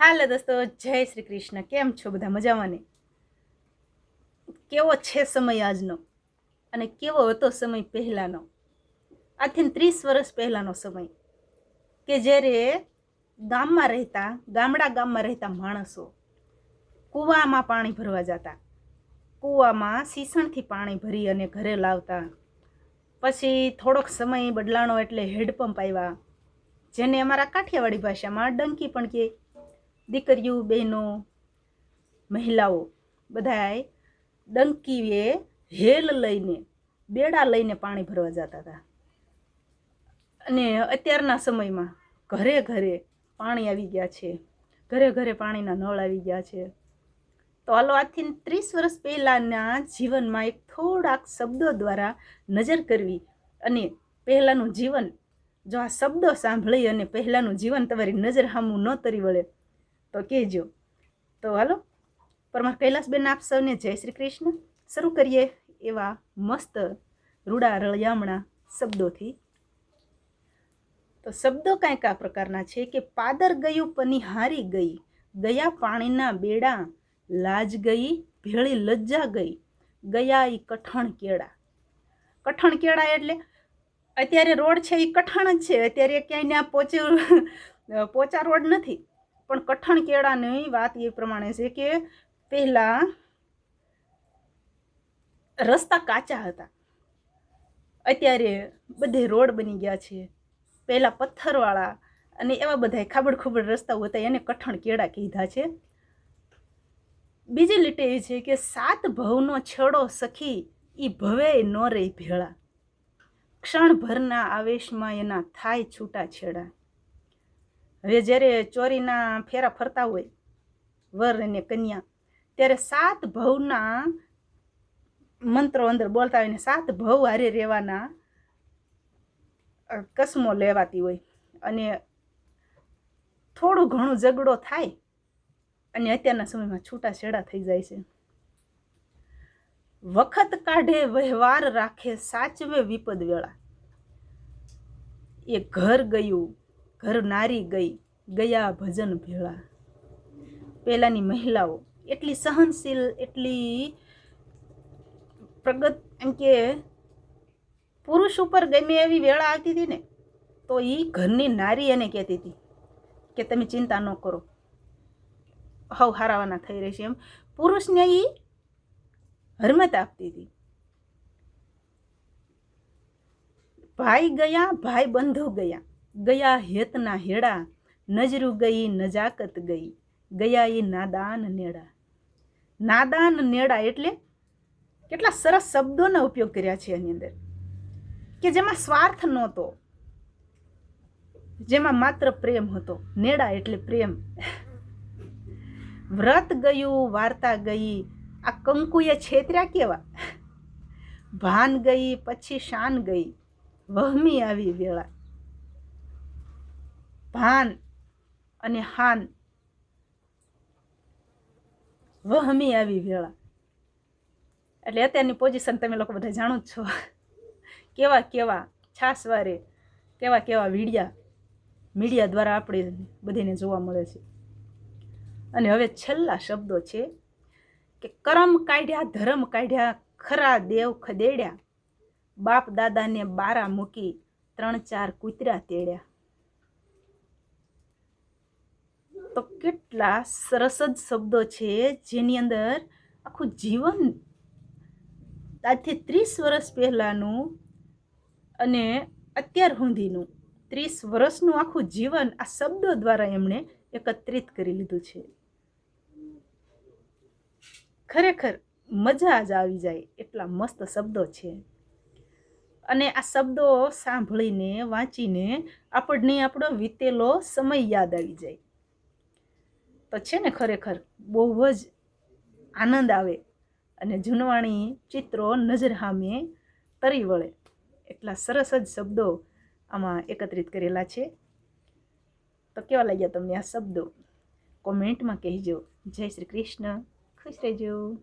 હાલો દોસ્તો, જય શ્રી કૃષ્ણ. કેમ છો બધા મજામાં ને? કેવો છે સમય આજનો? અને કેવો હતો સમય પહેલાંનો? આજથી ત્રીસ વર્ષ પહેલાંનો સમય. કે જ્યારે ગામમાં રહેતા, ગામડા ગામમાં રહેતા માણસો કૂવામાં પાણી ભરવા જતા. કૂવામાં સીસણથી પાણી ભરી અને ઘરે લાવતા. પછી થોડોક સમય બદલાણો એટલે હેડપંપ આવ્યા જેને અમારા કાઠિયાવાડી ભાષામાં ડંકી પણ કહે દીકરીઓ, બહેનો, મહિલાઓ બધાય ડંકીએ હેલ લઈને, બેડા લઈને પાણી ભરવા જતા હતા. અને અત્યારના સમયમાં ઘરે ઘરે પાણી આવી ગયા છે. ઘરે ઘરે પાણીના નળ આવી ગયા છે. તો હાલો આજથી ત્રીસ વર્ષ પહેલાંના જીવનમાં એક થોડાક શબ્દો દ્વારા નજર કરવી અને પહેલાંનું જીવન જો આ શબ્દો સાંભળી અને પહેલાંનું જીવન તમારી નજર સામું ન તરી વળે તો કહેજો. તો હાલો, પરમાર કૈલાસબેન આપ સૌને જય શ્રી કૃષ્ણ. શરૂ કરીએ એવા મસ્ત રૂડા રળિયામણા શબ્દોથી. તો શબ્દો કાંઈક આ પ્રકારના છે કે પાદર ગયું પનિહારી ગઈ, ગયા પાણીના બેડા લાજ ગઈ, ભેળી લજ્જા ગઈ ગયા ઈ કઠણ કેળા. કઠણ કેળા એટલે અત્યારે રોડ છે એ કઠણ જ છે, અત્યારે ક્યાંય ત્યાં પોચું, પોચા રોડ નથી. પણ કઠણ કેળાની વાત એ પ્રમાણે છે કે પહેલાં રસ્તા કાચા હતા. અત્યારે બધે રોડ બની ગયા છે. પહેલાં પથ્થરવાળા અને એવા બધા ખાબડ ખુબડ રસ્તાઓ હતા, એને કઠણ કેળા કીધા છે. બીજી લીટે એ છે કે સાત ભવનો છેડો સખી એ ભવે ન રહી ભેળા. ક્ષણભરના આવેશમાં એના થાય છૂટા છેડા. હવે જ્યારે ચોરીના ફેરા ફરતા હોય, વર અને કન્યા, ત્યારે સાત ભવના મંત્રો અંદર બોલતા હોય ને સાત ભવ હારે રહેવાના કસમો લેવાતી હોય. અને થોડું ઘણું ઝઘડો થાય અને અત્યારના સમયમાં છૂટા છેડા થઈ જાય છે. વખત કાઢે, વ્યવહાર રાખે, સાચવે વિપદ વેળા. એ ઘર ગયું ઘર નારી ગઈ, ગયા ભજન ભેળા. પહેલાંની મહિલાઓ એટલી સહનશીલ, એટલી પ્રગત, એમ કે પુરુષ ઉપર ગમે એવી વેળા આવતી હતી ને, તો એ ઘરની નારી એને કહેતી હતી કે તમે ચિંતા ન કરો. હવ હારાવાના થઈ રહેશે એમ. પુરુષને એ હરમત આપતી હતી. ભાઈ ગયા, ભાઈ બંધુ ગયા. ગયા હેતના હેડા, નજરું ગઈ નજાકત ગઈ ગયા એ નાદાન નેડા. નાદાન નેડા એટલે કેટલા સરસ શબ્દોનો ઉપયોગ કર્યા છે એની અંદર. કે જેમાં સ્વાર્થ નહોતો, જેમાં માત્ર પ્રેમ હતો. નેડા એટલે પ્રેમ. વ્રત ગયું, વાર્તા ગઈ, આ કંકુએ છેતર્યા કેવા? ભાન ગઈ, પછી શાન ગઈ, વહમી આવી વેળા. ભાન અને હાન. વહમી આવી વેળા. એટલે અત્યારની પોઝિશન તમે લોકો બધા જાણો જ છો. કેવા કેવા છાસવારે, કેવા કેવા વીડિયા મીડિયા દ્વારા આપણે બધીને જોવા મળે છે. અને હવે છેલ્લા શબ્દો છે કે કરમ કાઢ્યા, ધર્મ કાઢ્યા, ખરા દેવ ખદેડ્યા. બાપ દાદાને બારા મૂકી ત્રણ ચાર કૂતરા તેડ્યા. તો કેટલા સરસ જ શબ્દો છે જેની અંદર આખું જીવન આજથી ત્રીસ વર્ષ પહેલાંનું અને અત્યાર સુધીનું ત્રીસ વર્ષનું આખું જીવન આ શબ્દો દ્વારા એમણે એકત્રિત કરી લીધું છે. ખરેખર મજા જ આવી જાય એટલા મસ્ત શબ્દો છે. અને આ શબ્દો સાંભળીને, વાંચીને આપણને આપણો વીતેલો સમય યાદ આવી જાય. તો છે ને ખરેખર બહુ જ આનંદ આવે અને જૂનવાણી ચિત્રો નજર સામે તરી વળે. એટલા સરસ જ શબ્દો આમાં એકત્રિત કરેલા છે. તો કેવા લાગ્યા તમને આ શબ્દો? કોમેન્ટમાં કહેજો. જય શ્રી કૃષ્ણ. ખુશ રહેજો.